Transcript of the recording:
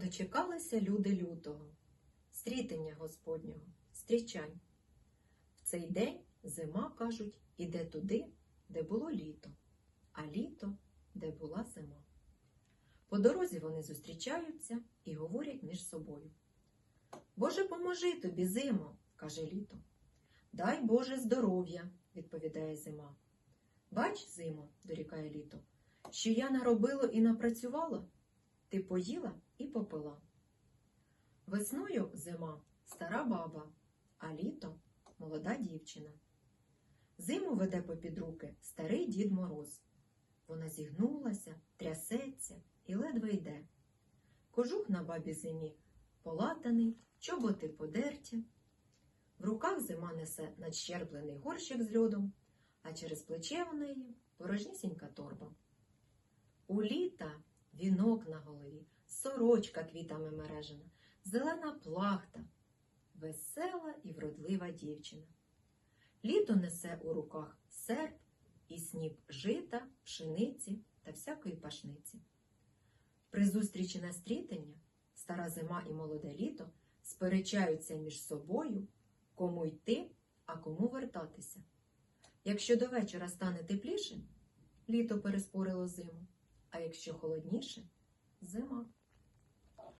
Дочекалися люди лютого, стрітення Господнього, стрічань. В цей день зима, кажуть, іде туди, де було літо, а літо, де була зима. По дорозі вони зустрічаються і говорять між собою. Боже, поможи тобі, зимо, каже літо. Дай Боже здоров'я, відповідає зима. Бач, зимо, дорікає літо, що я наробила і напрацювала, ти поїла і попила. Весною зима стара баба, а літо молода дівчина. Зиму веде попід руки старий дід Мороз. Вона зігнулася, трясеться і ледве йде. Кожух на бабі зимі полатаний, чоботи подерті. В руках зима несе надщерблений горщик з льодом, а через плече у неї порожнісінька торба. У літа вінок на голові, сорочка квітами мережена, зелена плахта, весела і вродлива дівчина. Літо несе у руках серп і сніп жита, пшениці та всякої пашниці. При зустрічі на стрітення стара зима і молоде літо сперечаються між собою, кому йти, а кому вертатися. Якщо до вечора стане тепліше, літо переспорило зиму, а якщо холодніше зима.